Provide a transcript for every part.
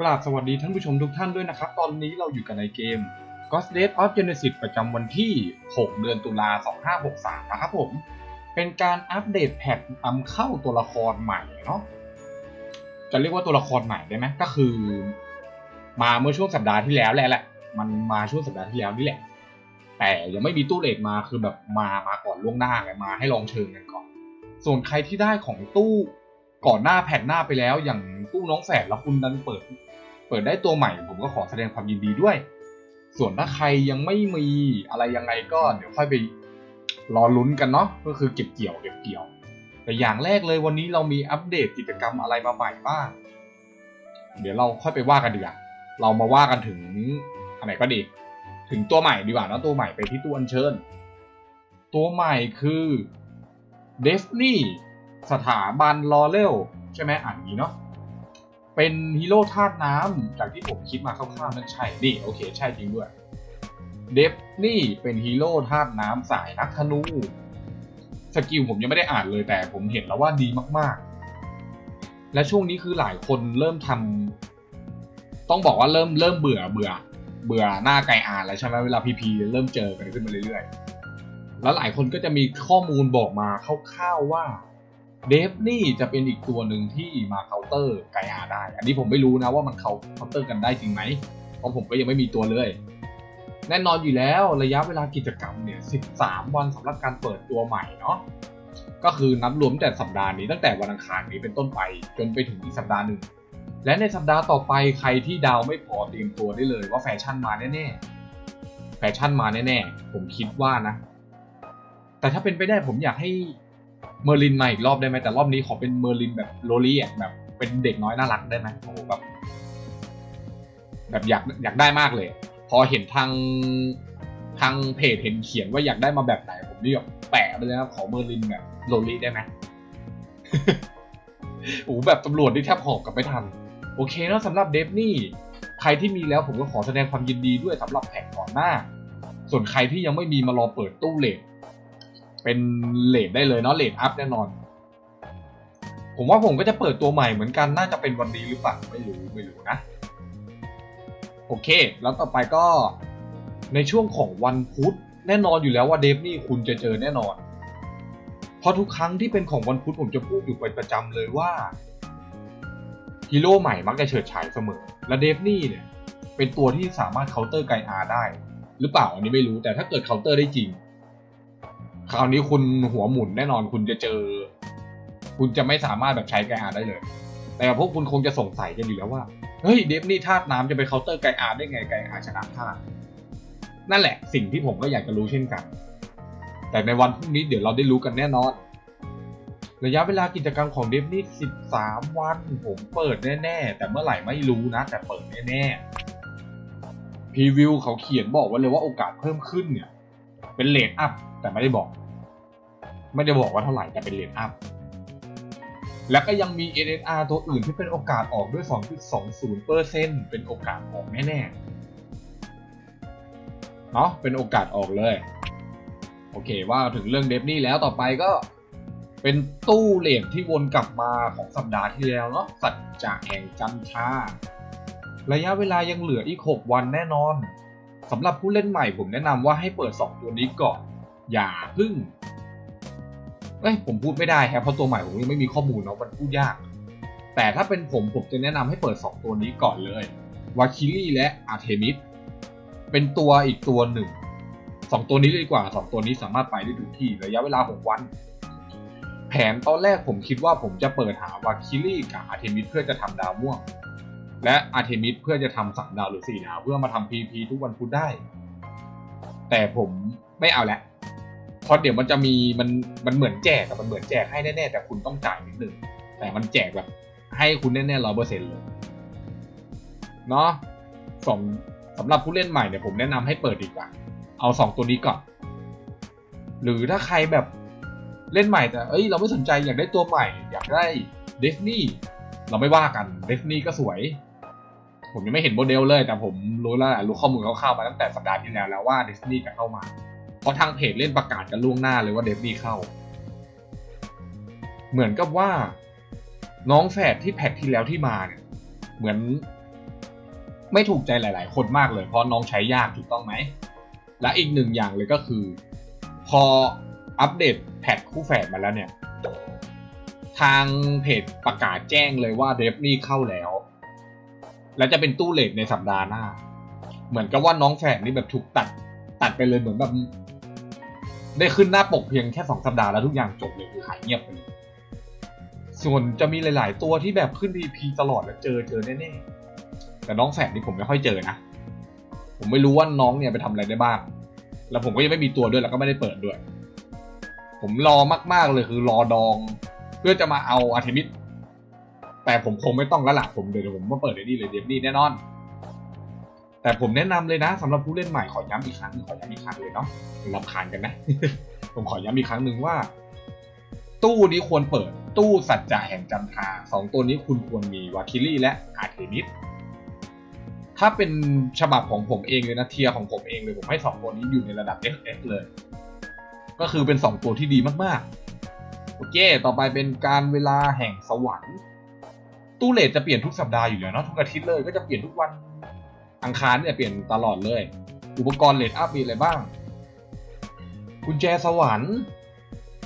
กราบสวัสดีท่านผู้ชมทุกท่านด้วยนะครับ ตอนนี้เราอยู่กันในเกม Ghost Date of Genesis ประจำวันที่ 6 เดือนตุลา 2563 นะครับผม เป็นการอัปเดตแพทนำเข้าตัวละครใหม่เนาะ จะเรียกว่าตัวละครใหม่ได้ไหมก็คือ มาเมื่อช่วงสัปดาห์ที่แล้วแหละแหละ มันมาช่วงสัปดาห์ที่แล้วนี่แหละ แต่ยังไม่มีตู้เลทมาคือแบบมามาก่อนล่วงหน้าไงมาให้ลองเชิญกันก่อน ส่วนใครที่ได้ของตู้ก่อนหน้าแผ่นหน้าไปแล้วอย่างตู้น้องแฝดแล้วคุณดันเปิด เปิดได้ตัวใหม่ ผมก็ขอแสดงความยินดีด้วย ส่วนถ้าใครยังไม่มีอะไรยังไงก็เดี๋ยวค่อยไปรอลุ้นกันเนาะก็คือเก็บเกี่ยวเก็บเกี่ยว แต่อย่างแรกเลยวันนี้เรามีอัปเดตกิจกรรมอะไรมาใหม่บ้าง เดี๋ยวเราค่อยไปว่ากันดีกว่าเรามาว่ากันถึงอันไหนก็ดี ถึงตัวใหม่ดีกว่านะตัวใหม่ไปที่ตู้อัญเชิญ ตัวใหม่คือเดฟนี่สถาบันลอเรลใช่ไหมอ่านงนี้เนาะ เป็นฮีโร่ธาตุน้ำจากที่ผมคิดมาคร่าวๆนั่นใช่นี่โอเคใช่จริงด้วย เดฟนี่เป็นฮีโร่ธาตุน้ำสายนักธนูสกิลผมยังไม่ได้อ่านเลยแต่ผมเห็นแล้วว่าดีมากๆ และช่วงนี้คือหลายคนเริ่มทำต้องบอกว่าเริ่มเริ่มเบื่อเบื่อ เบื่อหน้าไกลอ่านแล้วใช่ไหมเวลาพีพีเริ่มเจอกันขึ้นมาเรื่อยๆ แล้วหลายคนก็จะมีข้อมูลบอกมาคร่าวๆว่า เดฟนี่จะเป็นอีกตัวหนึ่งที่มาเคาน์เตอร์ไกอาได้ อันนี้ผมไม่รู้นะว่ามันเคาน์เตอร์กันได้จริงไหม เพราะผมก็ยังไม่มีตัวเลย แน่นอนอยู่แล้วระยะเวลากิจกรรมเนี่ย 13 วันสำหรับการเปิดตัวใหม่เนาะ ก็คือนับรวมแต่สัปดาห์นี้ตั้งแต่วันอังคารนี้เป็นต้นไปจนไปถึงอีกสัปดาห์หนึ่ง และในสัปดาห์ต่อไปใครที่ดาวไม่พอเตรียมตัวได้เลยว่าแฟชั่นมาแน่ๆ แฟชั่นมาแน่ๆ ผมคิดว่านะ แต่ถ้าเป็นไปได้ผมอยากให้ เมอร์ลินมาอีกรอบได้ไหมแต่รอบนี้ขอเป็นเมอร์ลินแบบโรลี่อะแบบเป็นเด็กน้อยน่ารักได้ไหมโอ้โหแบบแบบอยากอยากได้มากเลย พอเห็นทางทางเพจเห็นเขียนว่าอยากได้มาแบบไหนผมนี่แบบแปะไปเลยนะขอเมอร์ลินแบบโรลี่ได้ไหมโอ้โหแบบตำรวจที่แทบหอบกลับไม่ทันโอเคเนอะสำหรับเดฟนี่ใครที่มีแล้วผมก็ขอแสดงความยินดีด้วยสำหรับแพ็กก่อนหน้า ส่วนใครที่ยังไม่มีมารอเปิดตู้เลท เป็นเลทได้เลยเนาะเลทอัพแน่นอน ผมว่าผมก็จะเปิดตัวใหม่เหมือนกันน่าจะเป็นวันนี้หรือเปล่าไม่รู้ไม่รู้นะ โอเค แล้วต่อไปก็ในช่วงของวันพุธแน่นอนอยู่แล้วว่าเดฟนี่คุณจะเจอแน่นอน เพราะทุกครั้งที่เป็นของวันพุธผมจะพูดอยู่เป็นประจำเลยว่าฮีโร่ใหม่มักจะเฉิดฉายเสมอ และเดฟนี่เนี่ยเป็นตัวที่สามารถเคาน์เตอร์ไกอาได้ หรือเปล่าอันนี้ไม่รู้แต่ถ้าเกิดเคาน์เตอร์ได้จริง คราวนี้คุณหัวหมุนแน่นอนคุณจะเจอ คุณจะไม่สามารถแบบใช้ไกอาได้เลย แต่พวกคุณคงจะสงสัยกันอยู่แล้วว่า เฮ้ยเดฟนี่ธาตุน้ำจะไปเคาน์เตอร์ไกอาได้ไงไกอาชนะธาตุนั่นแหละสิ่งที่ผมก็อยากจะรู้เช่นกัน แต่ในวันพรุ่งนี้เดี๋ยวเราได้รู้กันแน่นอน ระยะเวลากิจกรรมของเดฟนี่ 13 วัน ผมเปิดแน่ ๆ แต่เมื่อไหร่ไม่รู้นะ แต่เปิดแน่ๆพรีวิวเขาเขียนบอกไว้เลยว่าโอกาสเพิ่มขึ้นเนี่ย เป็นเลทอัพแต่ไม่ได้บอก ไม่ได้บอกว่าเท่าไหร่แต่เป็นเลทอัพ แล้วก็ยังมี NSR ตัวอื่นที่เป็นโอกาสออกด้วย 2.20%เป็นโอกาสออกแน่ๆเนาะเป็นโอกาสออกเลย โอเคว่าถึงเรื่องเดฟนี่แล้วต่อไปก็เป็นตู้เลทที่วนกลับมาของสัปดาห์ที่แล้วเนาะสัจจะแห่งจันทาระยะเวลายังเหลืออีก 6 วันแน่นอนสำหรับผู้เล่นใหม่ผมแนะนำว่าให้เปิด 2 ตัวนี้ก่อน อย่าพึ่ง เอ้ยผมพูดไม่ได้ครับเพราะตัวใหม่ผมยังไม่มีข้อมูลเนาะมันพูดยาก แต่ถ้าเป็นผมผมจะแนะนำให้เปิด 2 ตัวนี้ก่อนเลยวาคิลี่และอาร์เทมิสเป็นตัวอีกตัวหนึ่งสองตัวนี้เลยดีกว่าสองตัวนี้สามารถไปได้ทุกที่ระยะเวลา 6 วัน แผนตอนแรกผมคิดว่าผมจะเปิดหาวาคิลี่กับอาร์เทมิสเพื่อจะทำดาวม่วง และอาร์เทมิสเพื่อจะทำสามดาวหรือสี่ดาวเพื่อมาทำพีพีทุกวันพุธได้ แต่ผมไม่เอาละ เพราะเดี๋ยวมันจะมีมันมันเหมือนแจกอะมันเหมือนแจกให้แน่ๆแต่คุณต้องจ่ายนิดนึงแต่มันแจกแบบ ให้คุณแน่ๆร้อยเปอร์เซ็นต์เลยเนาะสองสำหรับผู้เล่นใหม่เนี่ยผมแนะนำให้เปิดดีกว่า เอาสองตัวนี้ก่อน หรือถ้าใครแบบเล่นใหม่แต่เอ้ยเราไม่สนใจอยากได้ตัวใหม่ อยากได้เดฟนี่เราไม่ว่ากันเดฟนี่ก็สวย ผมยังไม่เห็นโมเดลเลย แต่ผมรู้แล้วรู้ข้อมูลคร่าวๆมาตั้งแต่สัปดาห์ที่แล้วแล้วว่าเดฟนี่จะเข้ามา เพราะทางเพจเล่นประกาศกันล่วงหน้าเลยว่าเดฟนี่เข้า เหมือนกับว่า น้องแฝดที่แพ็คที่แล้วที่มาเนี่ย เหมือน ไม่ถูกใจหลาย ๆ คนมากเลย เพราะน้องใช้ยากถูกต้องไหม และอีกหนึ่งอย่างเลยก็คือ พออัปเดตแพทคู่แฝดมาแล้วเนี่ย ทางเพจประกาศแจ้งเลยว่าเดฟนี่เข้าแล้ว และจะเป็นตู้เลทในสัปดาห์หน้า เหมือนกับว่าน้องแฝดนี่แบบถูกตัดตัดไปเลยเหมือนแบบ ได้ขึ้นหน้าปกเพียงแค่สองสัปดาห์แล้วทุกอย่างจบเลยคือหายเงียบไปเลยส่วนจะมีหลาย ๆ ตัวที่แบบขึ้น VP ตลอดแล้วเจอเจอแน่ๆแต่น้องแฝดนี่ผมไม่ค่อยเจอนะ ผมไม่รู้ว่าน้องเนี่ยไปทำอะไรได้บ้าง แล้วผมก็ยังไม่มีตัวด้วยแล้วก็ไม่ได้เปิดด้วย ผมรอมาก ๆ เลยคือรอดอง เพื่อจะมาเอาอาร์เทมิสแต่ผมคงไม่ต้องแล้วล่ะผมเดี๋ยวผมมาเปิดไอ้นี่เลยเดฟนี่แน่นอน แต่ผมแนะนำเลยนะสำหรับผู้เล่นใหม่ขอย้ำอีกครั้งหนึ่งขอย้ำอีกครั้งเลยเนาะรำคาญกันนะผมขอย้ำอีกครั้งหนึ่งว่า ตู้นี้ควรเปิด ตู้สัจจะแห่งจันทาสองตัวนี้คุณควรมีวาคิลี่และอาเทมิสถ้าเป็นฉบับของผมเองเลยนะเทียร์ของผมเองเลยผมให้สองตัวนี้อยู่ในระดับ FX เลย ก็คือเป็นสองตัวที่ดีมากๆโอเค ต่อไปเป็นการเวลาแห่งสวรรค์ตู้เลทจะเปลี่ยนทุกสัปดาห์อยู่แล้วเนาะทุกอาทิตย์เลยก็จะเปลี่ยนทุกวัน อังคารเนี่ยเปลี่ยนตลอดเลย อุปกรณ์เลทอัพมีอะไรบ้าง กุญแจสวรรค์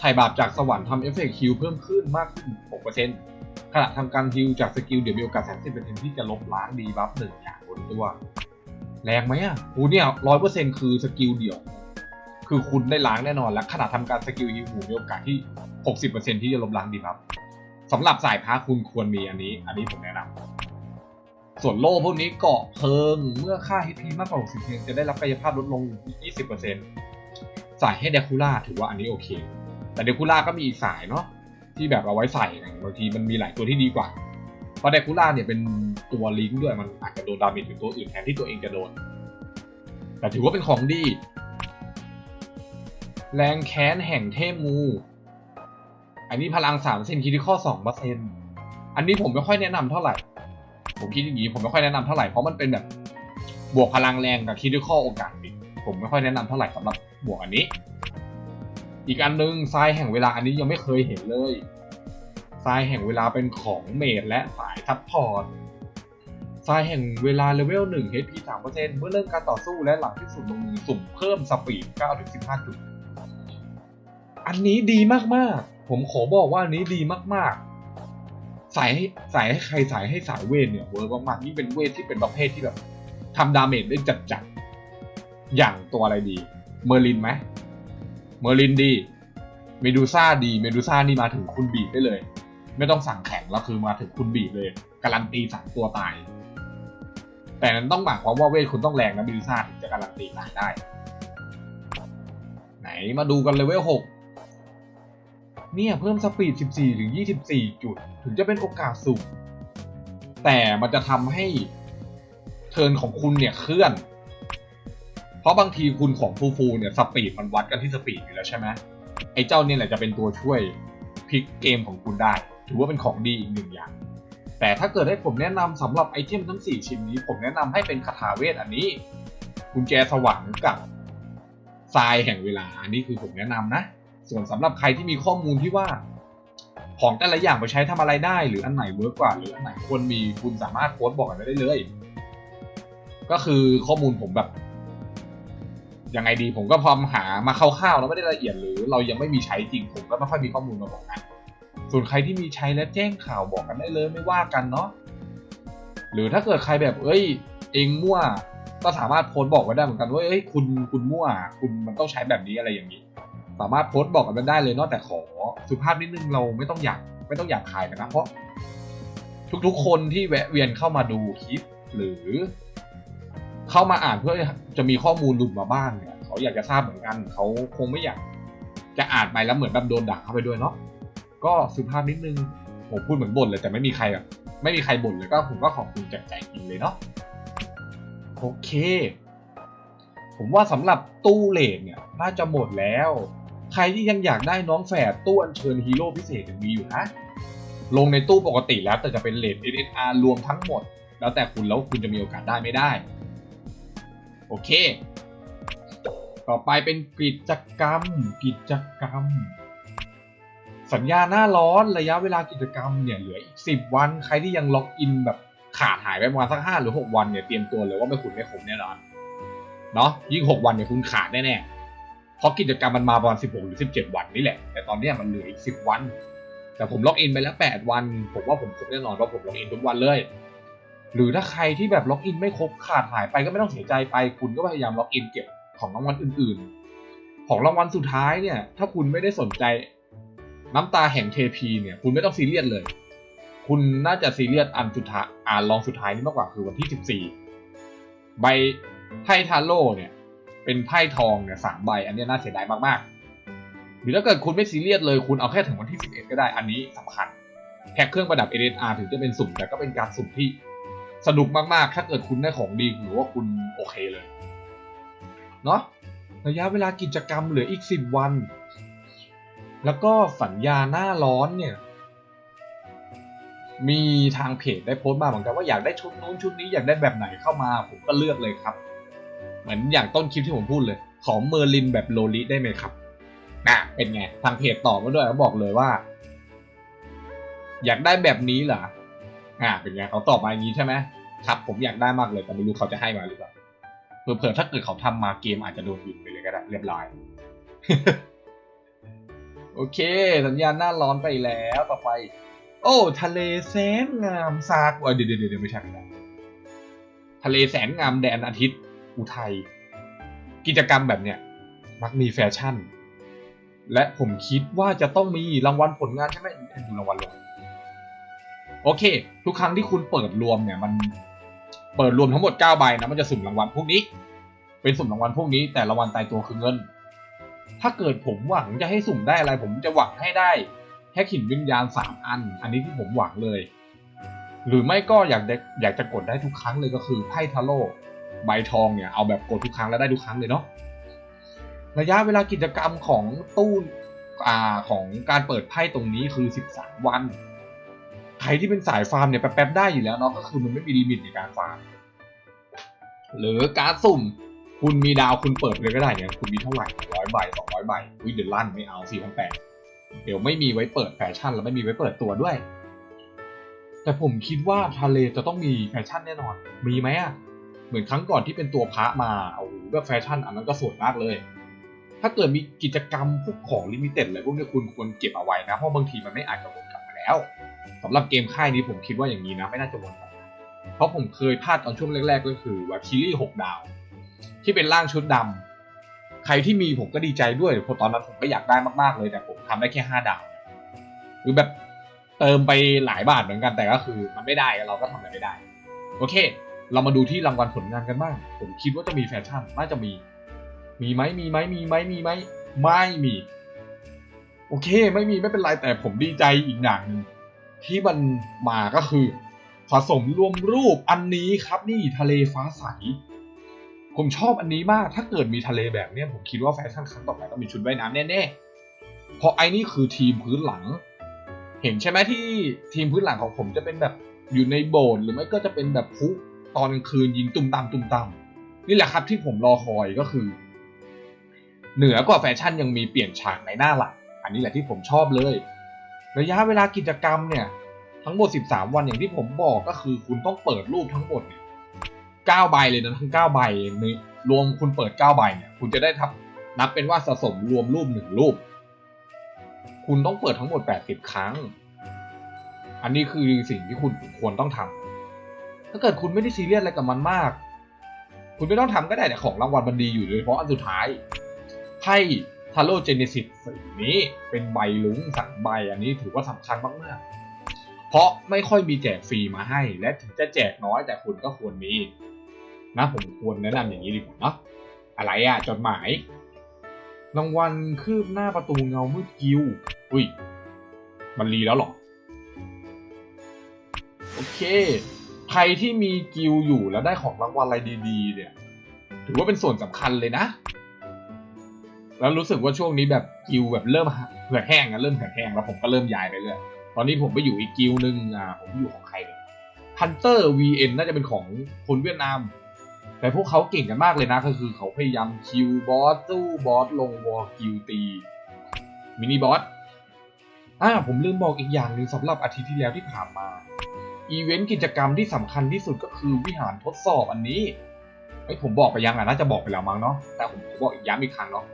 ถ่ายบาปจากสวรรค์ทำเอฟเฟกต์ฮิลเพิ่มขึ้นมากขึ้น 6%ขณะทำการฮิลจากสกิลเดี๋ยวมีโอกาส 30%ที่จะลบล้างดีบัฟหนึ่งอย่างบนตัวแรงไหมอะโอ้เนี่ยร้อยเปอร์เซ็นต์คือสกิลเดี่ยว คือคุณได้ล้างแน่นอน และขณะทำการสกิลฮิลหมูมีโอกาสที่ 60%ที่จะลบล้างดีบัฟสำหรับสายพาคุณควรมีอันนี้ อันนี้ผมแนะนำ ส่วนโล่พวกนี้เกาะเพิง เมื่อค่า HP มากกว่า 60%จะได้รับกายภาพลดลง 20%สายให้เดคูล่าถือว่าอันนี้โอเค แต่เดคูล่าก็มีอีกสายเนาะที่แบบเอาไว้ใส่บางทีมันมีหลายตัวที่ดีกว่า เพราะเดคูล่าเนี่ยเป็นตัวลิงก์ด้วยมันอาจจะโดนดาเมจถึงตัวอื่นแทนที่ตัวเองจะโดน แต่ถือว่าเป็นของดี แรงแค้นแห่งเทพงู อันนี้พลังสามเซนคิดข้อสองเปอร์เซ็นอันนี้ผมไม่ค่อยแนะนำเท่าไหร่ ผมคิดอย่างนี้ผมไม่ค่อยแนะนำเท่าไหร่เพราะมันเป็นแบบบวกพลังแรงกับคิดด้วยข้อโอกาสปิดผมไม่ค่อยแนะนำเท่าไหร่สำหรับบวกอันนี้ อีกอันนึงทรายแห่งเวลาอันนี้ยังไม่เคยเห็นเลยทรายแห่งเวลาเป็นของเมดและสายทัพพอร์ตทรายแห่งเวลาเลเวล1 HP 3%เมื่อเริ่มการต่อสู้และหลังที่สุดลงมือสุ่มเพิ่มสปีด9-15จุดอันนี้ดีมากๆ ผมขอบอกว่าอันนี้ดีมากๆ ใส่ให้ใส่ให้ใครใส่ให้สายเวทเนี่ยเวิร์กมากๆนี่เป็นเวทที่เป็นประเภทที่แบบทำดาเมจได้จัดๆอย่างตัวอะไรดี เมอร์ลินไหมเมอร์ลินดี เมดูซ่าดี เมดูซ่านี่มาถึงคุณบีบได้เลย ไม่ต้องสั่งแข่งแล้วคือมาถึงคุณบีบเลย การันตีสามตัวตาย แต่นั้นต้องหมายความว่าเวทคุณต้องแรงนะเมดูซ่าถึงจะการันตีตายได้ ไหนมาดูกันเลเวลหก เนี่ยเพิ่มสปีด 14 ถึง 24 จุด ถึงจะเป็นโอกาสสูงแต่มันจะทำให้เทิร์นของคุณเนี่ยเคลื่อน เพราะบางทีคุณของฟูฟูเนี่ยสปีดมันวัดกันที่สปีดอยู่แล้วใช่ไหมไอ้เจ้าเนี่ยแหละจะเป็นตัวช่วยพลิกเกมของคุณได้ ถือว่าเป็นของดีอีกหนึ่งอย่าง แต่ถ้าเกิดให้ผมแนะนำสำหรับไอเทมทั้ง 4 ชิ้นนี้ ผมแนะนำให้เป็นคาถาเวทอันนี้กุญแจสวรรค์กับทรายแห่งเวลา อันนี้คือผมแนะนำนะ ส่วนสำหรับใครที่มีข้อมูลที่ว่า ของแต่ละอย่างไปใช้ทำอะไรได้ หรืออันไหนเวิร์กกว่า หรืออันไหนควรมีคุณสามารถโพสต์บอกกันได้เลย ก็คือข้อมูลผมแบบยังไงดีผมก็พร้อมหามาคร่าวๆแล้วไม่ได้ละเอียดหรือเรายังไม่มีใช้จริงผมก็ไม่ค่อยมีข้อมูลมาบอกกันส่วนใครที่มีใช้และแจ้งข่าวบอกกันได้เลยไม่ว่ากันเนาะหรือถ้าเกิดใครแบบเอ้ย เองมั่วก็สามารถโพสต์บอกไว้ได้เหมือนกันว่าเอ้ยคุณคุณมั่ว คุณมันต้องใช้แบบนี้อะไรอย่างนี้ สามารถโพสต์บอกกันได้เลยนอกแต่ขอสุภาพนิดนึงเราไม่ต้องอยากไม่ต้องอยากขายกันนะเพราะ ทุกๆ คนที่แวะเวียนเข้ามาดูคลิปหรือ เข้ามาอ่านเพื่อจะมีข้อมูลหลุดมาบ้างเนี่ยเขาอยากจะทราบเหมือนกัน เขาคงไม่อยากจะอ่านไปแล้วเหมือนแบบโดนด่าเข้าไปด้วยเนาะก็สุภาพนิดนึงผมพูดเหมือนบ่นเลยแต่ไม่มีใครแบบไม่มีใครบ่นเลยก็ผมก็ขอบคุณจากใจจริงเลยเนาะโอเค ผมว่าสำหรับตู้เลดเนี่ยน่าจะหมดแล้ว ใครที่ยังอยากได้น้องแฝดตู้อัญเชิญฮีโร่พิเศษยังมีอยู่นะ ลงในตู้ปกติแล้วแต่จะเป็นเลด NSR รวมทั้งหมด แล้วแต่คุณแล้วคุณจะมีโอกาสได้ไม่ได้ โอเค ต่อไปเป็นกิจกรรม กิจกรรม สัญญาหน้าร้อนระยะเวลากิจกรรมเนี่ยเหลืออีก 10 วัน ใครที่ยังล็อกอินแบบขาดหายไปประมาณสักห้าหรือหกวันเนี่ยเตรียมตัวเลยว่าไม่คุณไม่คุ้มแน่นอนเนาะยิ่งหกวันเนี่ยคุณขาดแน่ๆ ราะกิจกรรมมันมาประมาณสิบหกหรือสิบเจ็ดวันนี่แหละ แต่ตอนนี้มันเหลืออีกสิบวัน แต่ผมล็อกอินไปแล้วแปดวัน ผมว่าผมครบแน่นอนเพราะผมล็อกอินทุกวันเลย หรือถ้าใครที่แบบล็อกอินไม่ครบขาดหายไปก็ไม่ต้องเสียใจไป คุณก็พยายามล็อกอินเก็บของรางวัลอื่น ๆ ของรางวัลสุดท้ายเนี่ย ถ้าคุณไม่ได้สนใจน้ำตาแห่งเทพีเนี่ย คุณไม่ต้องซีเรียสเลย คุณน่าจะซีเรียสอันสุดท้ายอ่านลองสุดท้ายนี่มากกว่าคือวันที่ 14 ใบไพ่ทาโร่เนี่ย เป็นไพ่ทองเนี่ยสามใบ อันนี้น่าเสียดายมากๆ หรือถ้าเกิดคุณไม่ซีเรียสเลยคุณเอาแค่ถึงวันที่ 11 ก็ได้อันนี้สำคัญแพ็คเครื่องประดับ NSR ถึงจะเป็นสุ่มแต่ก็เป็นการสุ่มที่สนุกมากๆ ถ้าเกิดคุณได้ของดีหรือว่าคุณโอเคเลยเนาะระยะเวลากิจกรรมเหลืออีก 10 วัน แล้วก็สัญญาหน้าร้อนเนี่ยมีทางเพจได้โพสต์มาเหมือนกันว่าอยากได้ชุดนู้นชุดนี้อยากได้แบบไหนเข้ามาผมก็เลือกเลยครับ เหมือนอย่างต้นคลิปที่ผมพูดเลย ขอเมอร์ลินแบบโลลิได้ไหมครับนะเป็นไง ทางเพจตอบมาด้วยเขาบอกเลยว่า อยากได้แบบนี้เหรออ่า เป็นไงเขาตอบมาอย่างนี้ใช่ไหมครับ ผมอยากได้มากเลยแต่ไม่รู้เขาจะให้มาหรือเปล่าเผื่อถ้าเกิดเขาทำมาเกมอาจจะโดนบินไปเลยก็ได้เรียบร้อยโอเค สัญญาณหน้าร้อนไปแล้วต่อไป โอ้ ทะเลแสนงามซากเดี๋ยวเดี๋ยวเดี๋ยวไม่ใช่ไม่ใช่ทะเลแสนงามแดนอาทิตย์ อุทัยกิจกรรมแบบเนี้ยมักมีแฟชั่น และผมคิดว่าจะต้องมีรางวัลผลงานใช่ไหมดูรางวัลลงโอเค ทุกครั้งที่คุณเปิดรวมเนี่ยมันเปิดรวมทั้งหมด9ใบนะมันจะสุ่มรางวัลพวกนี้ เป็นสุ่มรางวัลพวกนี้ แต่รางวัลตายตัวคือเงิน ถ้าเกิดผมหวังจะให้สุ่มได้อะไร ผมจะหวังให้ได้แค่ขินวิญญาณสามอัน อันนี้ที่ผมหวังเลย หรือไม่ก็อยากอยากจะกดได้ทุกครั้งเลยก็คือไพ่ทาโร่ ใบทองเนี่ยเอาแบบกดทุกครั้งแล้วได้ทุกครั้งเลยเนาะระยะเวลากิจกรรมของตู้อ่าของการเปิดไพ่ตรงนี้คือ 13 วัน ใครที่เป็นสายฟาร์มเนี่ยแป๊บๆได้อยู่แล้วเนาะก็คือมันไม่มีลิมิตในการฟาร์มหรือการสุ่มคุณมีดาวคุณเปิดเลยก็ได้เนี่ยคุณมีเท่าไหร่ร้อยใบสองร้อยใบวิเดือร์ลั่นไม่เอาสี่พันแปดเดี๋ยวไม่มีไว้เปิดแฟชั่นแล้วไม่มีไว้เปิดตัวด้วย แต่ผมคิดว่าทะเลจะต้องมีแฟชั่นแน่นอน มีไหมอะ เหมือนครั้งก่อนที่เป็นตัวพระมาโอ้โหแบบแฟชั่นอันนั้นก็สวยมากเลย ถ้าเกิดมีกิจกรรมพวกของลิมิเต็ดอะไรพวกนี้คุณควรเก็บเอาไว้นะ เพราะบางทีมันไม่อาจจะวนกลับมาแล้วสำหรับเกมค่ายนี้ผมคิดว่าอย่างนี้นะไม่น่าจะวนกลับมาเพราะผมเคยพลาดตอนช่วงแรกๆ ก็คือว่าคิรี่หกดาว ที่เป็นร่างชุดดำใครที่มีผมก็ดีใจด้วยเพราะตอนนั้นผมก็อยากได้มากๆเลยแต่ผมทำได้แค่ห้าดาวหรือแบบเติมไปหลายบาทเหมือนกันแต่ก็คือมันไม่ได้เราก็ทำอะไรไม่ได้ โอเค เรามาดูที่รางวัลผลงานกันบ้าง ผมคิดว่าจะมีแฟชั่นน่าจะมี มีไหมมีไหมมีไหมมีไหมไม่มี โอเค ไม่มีไม่เป็นไรแต่ผมดีใจอีกอย่างหนึ่งที่มันมาก็คือผสมรวมรูปอันนี้ครับนี่ทะเลฟ้าใส ผมชอบอันนี้มาก ถ้าเกิดมีทะเลแบบเนี้ยผมคิดว่าแฟชั่นครั้งต่อไปต้องมีชุดว่ายน้ำแน่ๆเพราะไอ้นี่คือทีมพื้นหลัง เห็นใช่ไหมที่ทีมพื้นหลังของผมจะเป็นแบบอยู่ในโบสถ์หรือไม่ก็จะเป็นแบบพุ ตอนกลางคืนยิงตุ่มตามตุ่มตามนี่แหละครับที่ผมรอคอยก็คือ เหนือกว่าแฟชั่นยังมีเปลี่ยนฉากในหน้าหลัก อันนี้แหละที่ผมชอบเลย ระยะเวลากิจกรรมเนี่ย ทั้งหมด 13 วันอย่างที่ผมบอกก็คือ คุณต้องเปิดรูปทั้งหมดเนี่ย9ใบเลยนะทั้ง9ใบในรวมคุณเปิด9ใบเนี่ยคุณจะได้ทับนับเป็นว่าสะสมรวมรูปหนึ่งรูป คุณต้องเปิดทั้งหมด 80 ครั้ง อันนี้คือสิ่งที่คุณควรต้องทำ ถ้าเกิดคุณไม่ได้ซีเรียสอะไรกับมันมาก คุณไม่ต้องทำก็ได้แต่ของรางวัลมันดีอยู่โดยเฉพาะอันสุดท้ายไพ่ทาโร่เจเนซิสสีนี้เป็นใบลุงสามใบอันนี้ถือว่าสำคัญมากๆ เพราะไม่ค่อยมีแจกฟรีมาให้ และถึงจะแจกน้อยแต่คุณก็ควรมีนะผมควรแนะนำอย่างนี้ดีกว่าเนาะอะไรอะจดหมายรางวัลคืบหน้าประตูเงามืดกิวอุ้ย มันรีแล้วหรอ โอเค ใครที่มีกิวอยู่แล้วได้ของรางวัลอะไรดีๆ เนี่ย ถือว่าเป็นส่วนสำคัญเลยนะ แล้วรู้สึกว่าช่วงนี้แบบกิวแบบเริ่มเหือดแห้งอะเริ่มเหือดแห้งแล้วผมก็เริ่มย้ายไปเรื่อยตอนนี้ผมไปอยู่อีกกิวหนึ่งอ่าผมอยู่ของใครเนี่ย Hunter VN น่าจะเป็นของคนเวียดนาม แต่พวกเขาเก่งกันมากเลยนะก็คือเขาพยายามคิวบอสสู้บอสลงวอลกิวตีมินิบอสอ่าผมลืมบอกอีกอย่างหนึ่งสำหรับอาทิตย์ที่แล้วที่ผ่านมา อีเวนต์กิจกรรมที่สำคัญที่สุดก็คือวิหารทดสอบอันนี้ไอ้ผมบอกไปยังอะน่าจะบอกไปแล้วมั้งเนาะแต่ผมบอกอีกย้ำอีกครั้งเนาะ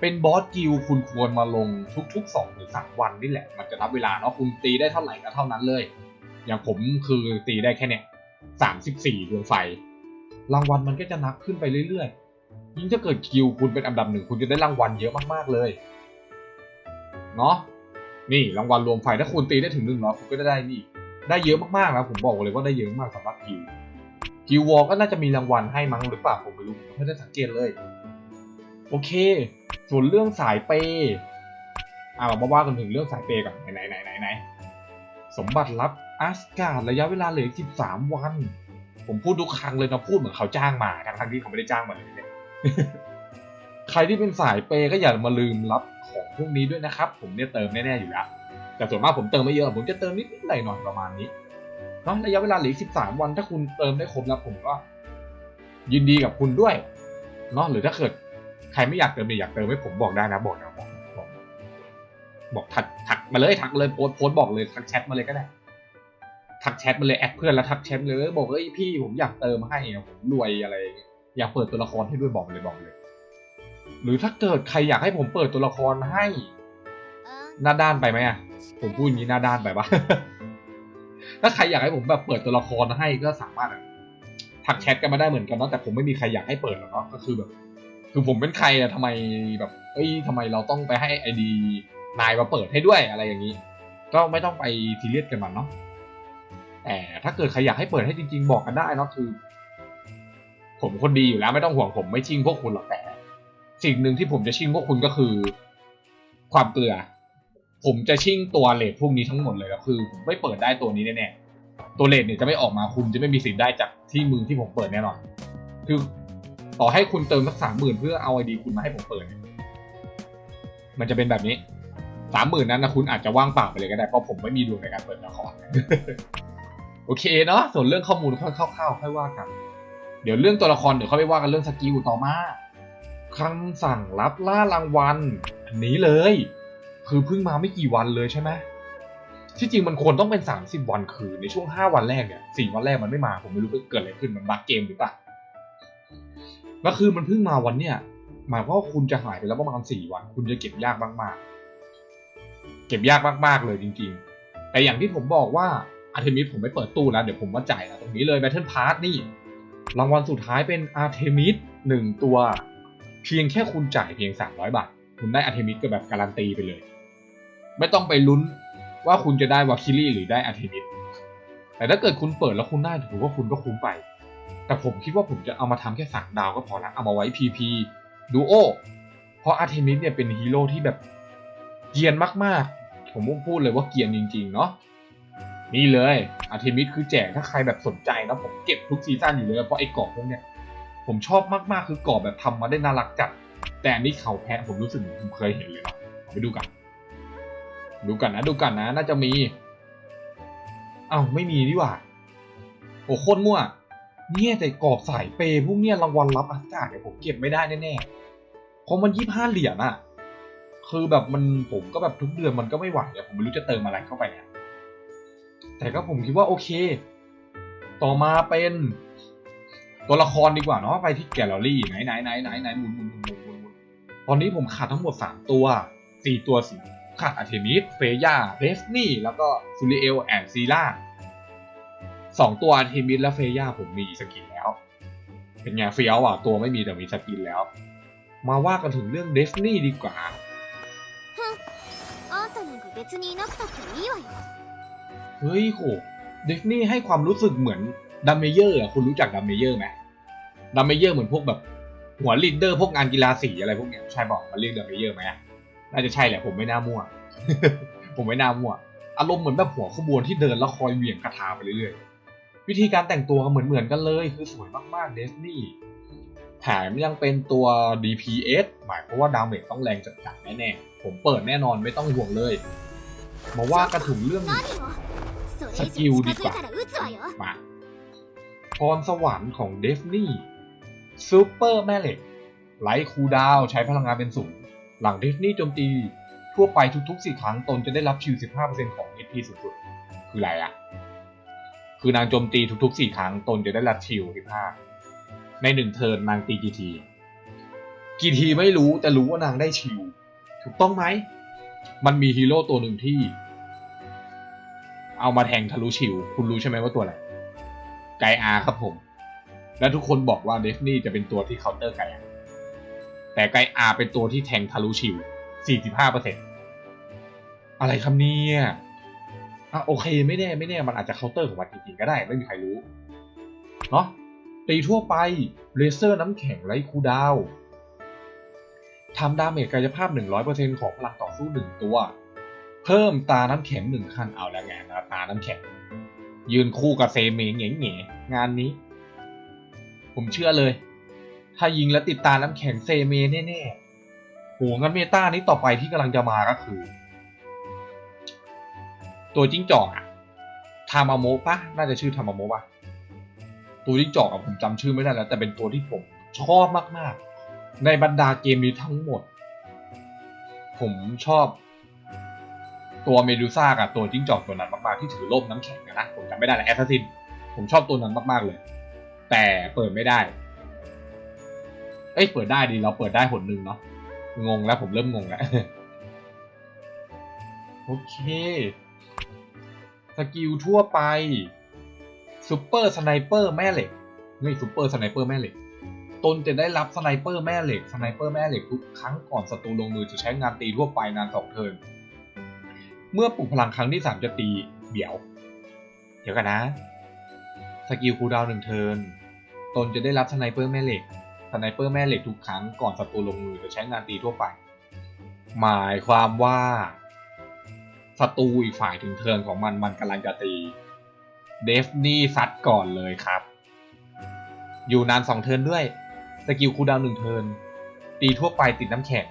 เป็นบอสกิลคุณควรมาลงทุกๆ2หรือ3วันนี่แหละ มันจะรับเวลาเนาะคุณตีได้เท่าไหร่ก็เท่านั้นเลย อย่างผมคือตีได้แค่เนี่ยสามสิบสี่ดวงไฟ รางวัลมันก็จะนับขึ้นไปเรื่อยๆ ยิ่งถ้าเกิดคิวคุณเป็นอันดับหนึ่งคุณจะได้รางวัลเยอะมากๆเลย เนาะนี่รางวัลรวมไฟถ้าคุณตีได้ถึงหนึ่งร้อยคุณก็จะได้นี่ ได้เยอะมากๆนะผมบอกเลยว่าได้เยอะมากสำหรับคิวคิววอลก็น่าจะมีรางวัลให้มั้งหรือเปล่าผมไม่รู้ผมไม่ได้สังเกตเลย โอเค ส่วนเรื่องสายเปย์อะเรามาว่ากันถึงเรื่องสายเปย์ก่อนไหนไหนไหนไหนสมบัติลับอาสการ์ดระยะเวลาเหลือ13วัน ผมพูดทุกครั้งเลยนะพูดเหมือนเขาจ้างมาทั้งทั้งๆที่เขาไม่ได้จ้างมาเลยเนี่ยใครที่เป็นสายเปย์ก็อย่ามาลืมรับของพวกนี้ด้วยนะครับ ผมเนี่ยเติมแน่ๆอยู่แล้ว แต่ส่วนมากผมเติมไม่เยอะผมจะเติมนิดๆหน่อยๆประมาณนี้เนาะระยะเวลาเหลืออีก13วันถ้าคุณเติมได้ครบแล้วผมก็ ยินดีกับคุณด้วยเนาะหรือถ้าเกิดใครไม่อยากเติมอยากเติมให้ผมบอกได้นะบอกนะบอกบอกบอกทักทักมาเลยทักเลยโพสโพสบอกเลยทักแชทมาเลยก็ได้ ทักแชทมาเลยแอดเพื่อนแล้วทักแชทเลยบอกเอ้ยพี่ผมอยากเติมให้ผมรวยอะไร อยางเงี้ยอยากเปิดตัวละครให้ด้วยบอกเลยบอกเลย หรือถ้าเกิดใครอยากให้ผมเปิดตัวละครให้หน้าด้านไปไหมอะ ผมพูดอย่างนี้หน้าด้านไปปะถ้าใครอยากให้ผมแบบเปิดตัวละครให้ก็สามารถแบบทักแชทกันมาได้เหมือนกันเนาะแต่ผมไม่มีใครอยากให้เปิดหรอกเนาะก็คือแบบ คือผมเป็นใครอะทำไมแบบเอ้ยทำไมเราต้องไปให้ไอดีนายมาเปิดให้ด้วยอะไรอย่างนี้ ก็ไม่ต้องไปซีเรียสกันมันเนาะแต่ถ้าเกิดใครอยากให้เปิดให้จริง ๆ บอกกันได้เนาะคือ ผมคนดีอยู่แล้วไม่ต้องห่วงผมไม่ชิงพวกคุณหรอกแต่ สิ่งหนึ่งที่ผมจะชิงพวกคุณก็คือ ความเกลือ ผมจะชิงตัวเลทพวกนี้ทั้งหมดเลยก็คือผมไม่เปิดได้ตัวนี้แน่ๆตัวเลทเนี่ยจะไม่ออกมาคุณจะไม่มีสิทธิ์ได้จากที่มือที่ผมเปิดแน่นอน คือต่อให้คุณเติมสักสามหมื่นเพื่อเอาไอดีคุณมาให้ผมเปิด มันจะเป็นแบบนี้สามหมื่นนั้นนะคุณอาจจะว่างเปล่าไปเลยก็ได้เพราะผมไม่มีดวงในการเปิดละครโอเคเนาะส่วนเรื่องข้อมูลค่อยคร่าวๆค่อยว่ากัน เดี๋ยวเรื่องตัวละครเดี๋ยวค่อยไปว่ากันเรื่องสกิลต่อมาคำสั่งรับล่ารางวัลอันนี้เลย คือเพิ่งมาไม่กี่วันเลยใช่ไหมที่จริงมันควรต้องเป็น 30 วันคือในช่วง 5 วันแรกเนี่ยสี่วันแรกมันไม่มาผมไม่รู้เกิดอะไรขึ้นมันบั๊กเกมหรือเปล่าแล้วคือมันเพิ่งมาวันเนี่ยหมายความว่าคุณจะหายไปแล้วประมาณ 4 วัน คุณจะเก็บยากมากๆ เก็บยากมากๆเลยจริง ๆ แต่อย่างที่ผมบอกว่าอาร์เทมิสผมไม่เปิดตู้แล้ว เดี๋ยวผมมาจ่ายนะตรงนี้เลยแบทเทิลพาร์ทนี่รางวัลสุดท้ายเป็นอาร์เทมิสหนึ่งตัว เพียงแค่คุณจ่ายเพียง 300 บาท คุณได้อาร์เทมิสก็แบบการันตีไปเลย ไม่ต้องไปลุ้นว่าคุณจะได้วาคิลี่หรือได้อาร์เทมิสแต่ถ้าเกิดคุณเปิดแล้วคุณได้ถือว่าคุณก็คุ้มไป แต่ผมคิดว่าผมจะเอามาทำแค่สักดาวก็พอละเอามาไว้ PP ดูโอเพราะอาร์เทมิสเนี่ยเป็นฮีโร่ที่แบบเกียนมากๆ ผมพูดเลยว่าเกียนจริง ๆ เนาะนี่เลยอาร์เทมิสคือแจกถ้าใครแบบสนใจนะผมเก็บทุกซีซั่นอยู่เลยเพราะไอ้กรอบพวกเนี้ยผมชอบมากๆคือกรอบแบบทำมาได้น่ารักจัด แต่อันนี้เขาแพ้ผมรู้สึกผมเคยเห็นเลยเนาะไปดูกัน ดูกันนะดูกันนะ น่าจะมี เอ้าไม่มีนี่หว่า โอ้โคตรมั่ว เนี่ยแต่กรอบสายเปย์พวกเนี้ยรางวัลรับอากาศเนี่ยผมเก็บไม่ได้แน่ๆเพราะมันยี่ห้าเหรียญอะคือแบบมันผมก็แบบทุกเดือนมันก็ไม่ไหวอะผมไม่รู้จะเติมอะไรเข้าไปเนี่ยแต่ก็ผมคิดว่าโอเค ต่อมาเป็นตัวละครดีกว่าเนาะไปที่แกลเลอรี่ไหนไหนไหนไหนไหนหมุนหมุนหมุนหมุนหมุนตอนนี้ผมขาดทั้งหมด3ตัว4ตัวสิ ขาดอาเทมิสเฟย่าเดฟนี่แล้วก็ซูริเอลแอนซีล่าสองตัวอาเทมิสและเฟย่าผมมีสกินแล้ว เป็นไงเฟียวอะตัวไม่มีแต่มีสกินแล้ว มาว่ากันถึงเรื่องเดฟนี่ดีกว่าเฮ้ยโหเดฟนี่ให้ความรู้สึกเหมือนดัมเมเยอร์อะคุณรู้จักดัมเมเยอร์ไหมดัมเมเยอร์เหมือนพวกแบบหัวลีดเดอร์พวกงานกีฬาสีอะไรพวกเนี้ยชายบอกมาเรียกดัมเมเยอร์ไหมอะ น่าจะใช่แหละผมไม่น่ามั่ว ผมไม่น่ามั่ว อารมณ์เหมือนแบบหัวขบวนที่เดินแล้วคอยเหวี่ยงกระทาไปเรื่อยๆ วิธีการแต่งตัวเหมือนเหมือนกันเลย คือสวยมากๆเดสนี่แถมยังเป็นตัว DPS หมายเพราะว่าดาเมจต้องแรงจัดๆแน่ๆ ผมเปิดแน่นอนไม่ต้องห่วงเลย มาว่ากระถึงเรื่องสกิลดีกว่า มาพรสวรรค์ของเดฟนี่ซูเปอร์แม่เหล็กไลท์คูดาวใช้พลังงานเป็นศูนย์ หลังเดฟนี่โจมตี ทั่วไปทุกๆสี่ครั้งตนจะได้รับชิล 15%ของ HP สูงสุด คืออะไรอะคือนางโจมตีทุกๆสี่ครั้งตนจะได้รับชิลสิบห้าในหนึ่งเทิร์นนางตีกี่ที กี่ทีไม่รู้แต่รู้ว่านางได้ชิล ถูกต้องไหม มันมีฮีโร่ตัวหนึ่งที่ เอามาแทงทะลุชิล คุณรู้ใช่ไหมว่าตัวอะไร ไกอาครับผม และทุกคนบอกว่าเดฟนี่จะเป็นตัวที่เคาน์เตอร์ไกอา แต่ไกอาเป็นตัวที่แทงทะลุชิล45%อะไรคำนี้อะอะโอเคไม่แน่ไม่แน่มันอาจจะเคาน์เตอร์ของมันจริงๆก็ได้ ไม่มีใครรู้เนาะตีทั่วไปเลเซอร์น้ำแข็งไร้คูดาวทำดาเมจกายภาพ 100%ของพลังต่อสู้ 1 ตัว เพิ่มตาน้ำแข็ง1ขั้นเอาแล้วไงนะตาน้ำแข็ง ยืนคู่กับเซเมงเหง่ๆงานนี้ ผมเชื่อเลย ถ้ายิงแล้วติดตาน้ำแข็งเซเมแน่ๆโหงั้นเมตานี้ต่อไปที่กำลังจะมาก็คือ ตัวจิ้งจอกอะทามาโมะปะน่าจะชื่อทามาโมะปะตัวจิ้งจอกอะผมจำชื่อไม่ได้แล้ว แต่เป็นตัวที่ผมชอบมากๆ ในบรรดาเกมนี้ทั้งหมด ผมชอบ ตัวเมดูซ่ากับตัวจิ้งจอกตัวนั้นมากๆที่ถือร่มน้ำแข็งนะผมจำไม่ได้แหละแอสซัสซินผมชอบตัวนั้นมากๆเลย แต่เปิดไม่ได้ อ้ยเปิดได้ดีเราเปิดได้หนหนึ่งเนาะงงแล้วผมเริ่มงงแล้วโอเค สกิลทั่วไปซูเปอร์สไนเปอร์แม่เหล็กไม่ซูเปอร์สไนเปอร์แม่เหล็กตนจะได้รับสไนเปอร์แม่เหล็กสไนเปอร์แม่เหล็กทุกครั้งก่อนศัตรูลงมือจะใช้งานตีทั่วไปนานสองเทิร์นเมื่อปลุกพลังครั้งที่สามจะตีเดี๋ยว เดี๋ยวกันนะ สกิลคูดาวหนึ่งเทิร์นตนจะได้รับสไนเปอร์แม่เหล็ก สไนเปอร์แม่เหล็กทุกครั้งก่อนศัตรูลงมือจะใช้งานตีทั่วไป หมายความว่าศัตรูอีกฝ่ายถึงเทิร์นของมันมันกำลังจะตีเดฟนี่ซัดก่อนเลยครับ อยู่นานสองเทิร์นด้วย สกิลคูดาวน์หนึ่งเทิร์นตีทั่วไปติดน้ำแข็ง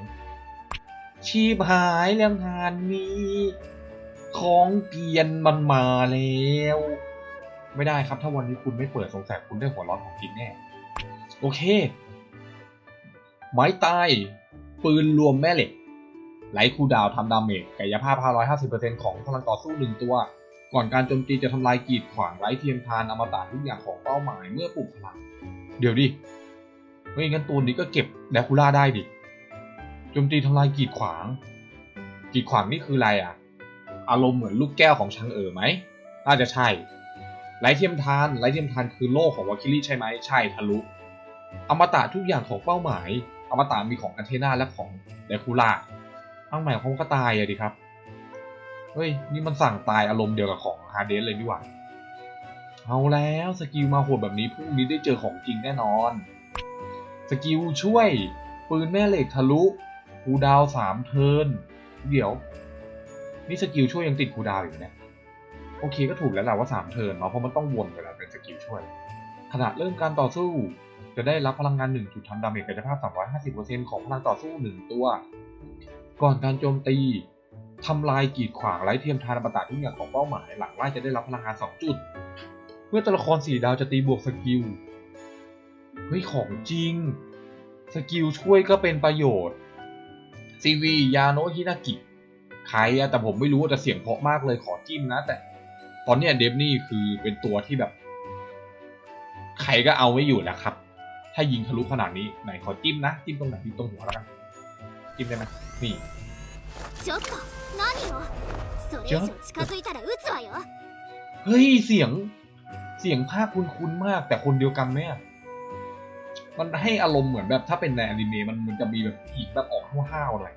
ชีพหายเรื่องงานนี้ของเกียนมันมาแล้ว ไม่ได้ครับถ้าวันนี้คุณไม่เปิดสงสัยคุณได้หัวร้อนของกินแน่ โอเค ไม้ตาย ปืนรวมแม่เหล็กไลคูดาวทำดาเมจกายภาพ 550%ของพลังต่อสู้ 1 ตัว ก่อนการโจมตีจะทำลายกีดขวางไร้เทียมทานอมตะทุกอย่างของเป้าหมายเมื่อปลุกพลัง เดี๋ยวดิเฮ้ยงั้นตัวนี้ก็เก็บแดคูล่าได้ดิโจมตีทำลายกีดขวาง กีดขวางนี่คืออะไรอะอารมณ์เหมือนลูกแก้วของช้างเอ๋อไหมน่าจะใช่ไร้เทียมทานไร้เทียมทานคือโล่ของวาคิลี่ใช่ไหมใช่ทะลุอมตะทุกอย่างของเป้าหมาย อมตะมีของอันเทนาและของเดคูล่าตั้งหมายความว่าก็ตายอะดิครับ เฮ้ย นี่มันสั่งตายอารมณ์เดียวกับของฮาเดนเลยนี่หว่า เอาแล้วสกิลมาโหดแบบนี้พรุ่งนี้ได้เจอของจริงแน่นอน สกิลช่วย ปืนแม่เหล็กทะลุคูดาวสามเทินเดี๋ยว นี่สกิลช่วยยังติดคูดาวอยู่เนี่ยโอเคก็ถูกแล้วแหละว่าสามเทินเนาะเพราะมันต้องวนเวลาเป็นสกิลช่วยขณะเริ่มการต่อสู้ จะได้รับพลังงาน1จุดทำดาเมจกายภาพ 350%ของพลังต่อสู้ 1 ตัว ก่อนการโจมตีทำลายกีดขวางไร้เทียมทานอมตะทุกอย่างของเป้าหมาย หลังไล่จะได้รับพลังงาน 2 จุด เมื่อตัวละคร 4 ดาวจะตีบวกสกิล เฮ้ย ของจริง สกิลช่วยก็เป็นประโยชน์ซีวียาโนฮินากิใครอะแต่ผมไม่รู้ว่าจะเสียงเพราะมากเลยขอจิ้มนะ แต่ตอนเนี้ยเดฟนี่คือเป็นตัวที่แบบ ใครก็เอาไม่อยู่แล้วครับ ถ้ายิงทะลุขนาดนี้ไหนขอจิ้มนะ จิ้มตรงไหนจิ้มตรงหัวแล้วกัน จิ้มได้ไหมนี่ ちょっと何よそれ以上近づいたら撃つわよ เฮ้ยเสียง เสียงภาคคุ้นๆมาก แต่คนเดียวกันไหมอะมันให้อารมณ์เหมือนแบบถ้าเป็นในอนิเมะมันมันจะมีแบบอีกแบบออกห้าวๆหน่อย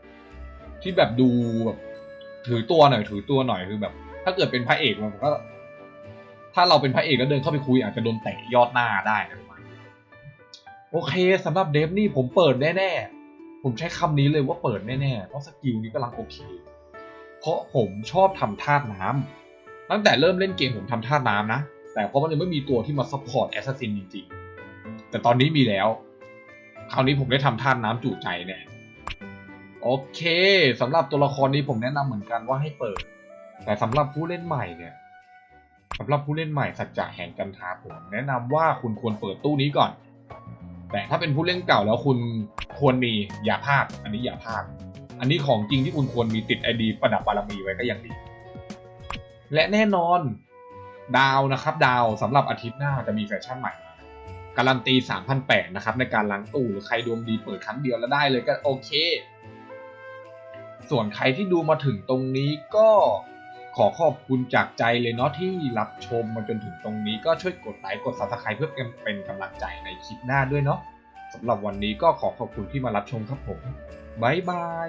ที่แบบดูแบบ ถือตัวหน่อยถือตัวหน่อยคือแบบ ถ้าเกิดเป็นพระเอกมันก็ ถ้าเราเป็นพระเอกแล้วเดินเข้าไปคุยอาจจะโดนเตะยอดหน้าได้นะประมาณนี้ โอเคสำหรับเดฟนี่ผมเปิดแน่ๆ ผมใช้คำนี้เลยว่าเปิดแน่ๆ เพราะสกิลนี้กำลังโอเค เพราะผมชอบทำธาน้ำตั้งแต่เริ่มเล่นเกมผมทำธาน้ำนะ แต่เพราะมันยังไม่มีตัวที่มาซัพพอร์ตแอสซัสซินจริงๆ แต่ตอนนี้มีแล้ว คราวนี้ผมได้ทำธาน้ำจูใจแน่โอเคสำหรับตัวละครนี้ผมแนะนำเหมือนกันว่าให้เปิด แต่สำหรับผู้เล่นใหม่เนี่ยสำหรับผู้เล่นใหม่สัจจะแห่งกันทาผมแนะนำว่าคุณควรเปิดตู้นี้ก่อน แต่ถ้าเป็นผู้เล่นเก่าแล้วคุณควรมีอย่าพลาด อันนี้อย่าพลาด อันนี้ของจริงที่คุณควรมีติดไอดีประดับบารมีไว้ก็ยังดี และแน่นอนดาวนะครับ ดาวสำหรับอาทิตย์หน้าจะมีแฟชั่นใหม่มาการันตี 3,800นะครับในการล้างตู้หรือใครดวงดีเปิดครั้งเดียวแล้วได้เลยก็โอเค ส่วนใครที่ดูมาถึงตรงนี้ก็ ขอขอบคุณจากใจเลยเนาะที่รับชมมาจนถึงตรงนี้ก็ช่วยกดไลค์กด subscribe เพื่อเป็นกำลังใจในคลิปหน้าด้วยเนาะสำหรับวันนี้ก็ขอขอบคุณที่มารับชมครับผม บ๊ายบาย